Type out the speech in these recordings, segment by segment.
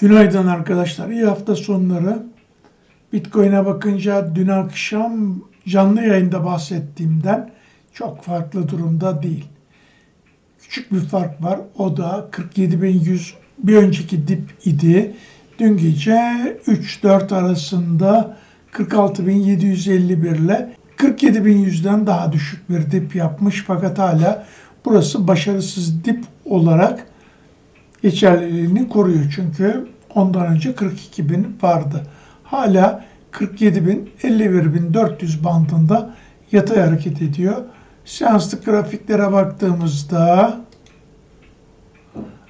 Günaydın arkadaşlar. İyi hafta sonları. Bitcoin'e bakınca dün akşam canlı yayında bahsettiğimden çok farklı durumda değil. Küçük bir fark var. O da 47.100 bir önceki dip idi. Dün gece 3-4 arasında 46.751 ile 47.100'den daha düşük bir dip yapmış fakat hala burası başarısız dip olarak geçerliliğini koruyor. Çünkü ondan önce 42 bin vardı. Hala 47 bin, 51 bin 400 bandında yatay hareket ediyor. Seanslık grafiklere baktığımızda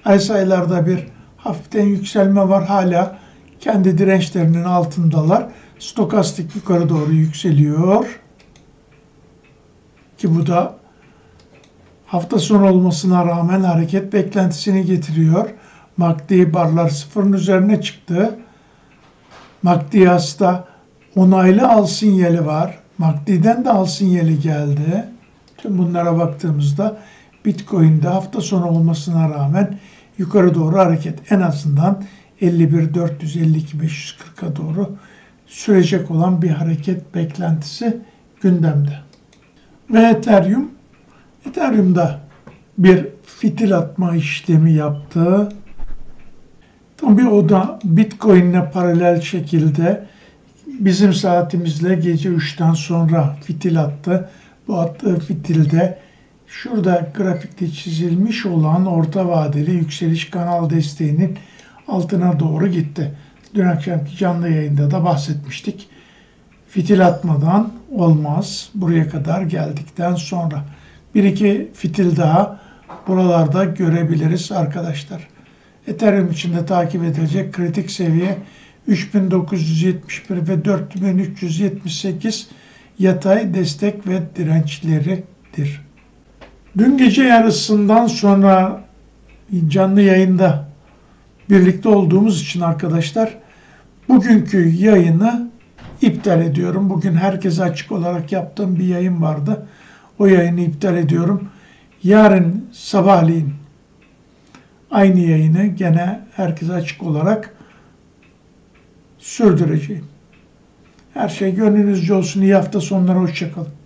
ay sayılarda bir hafiften yükselme var. Hala kendi dirençlerinin altındalar. Stokastik yukarı doğru yükseliyor. Ki bu da hafta sonu olmasına rağmen hareket beklentisini getiriyor. MACD barlar sıfırın üzerine çıktı. MACD'da onaylı al sinyali var. MACD'den de al sinyali geldi. Tüm bunlara baktığımızda Bitcoin'de hafta sonu olmasına rağmen yukarı doğru hareket en azından 51 452 540'a doğru sürecek olan bir hareket beklentisi gündemde. Ve Ethereum Ethereum'da bir fitil atma işlemi yaptı. Tabii o da Bitcoin'le paralel şekilde bizim saatimizle gece 3'ten sonra fitil attı. Bu attığı fitilde şurada grafikte çizilmiş olan orta vadeli yükseliş kanal desteğinin altına doğru gitti. Dün akşamki canlı yayında da bahsetmiştik. Fitil atmadan olmaz. Buraya kadar geldikten sonra. Bir iki fitil daha buralarda görebiliriz arkadaşlar. Ethereum için de takip edilecek kritik seviye 3971 ve 4378 yatay destek ve dirençleridir. Dün gece yarısından sonra canlı yayında birlikte olduğumuz için arkadaşlar bugünkü yayını iptal ediyorum. Bugün herkese açık olarak yaptığım bir yayın vardı. O yayını iptal ediyorum. Yarın sabahleyin aynı yayını gene herkese açık olarak sürdüreceğim. Her şey gönlünüzce olsun. İyi hafta sonları. Hoşçakalın.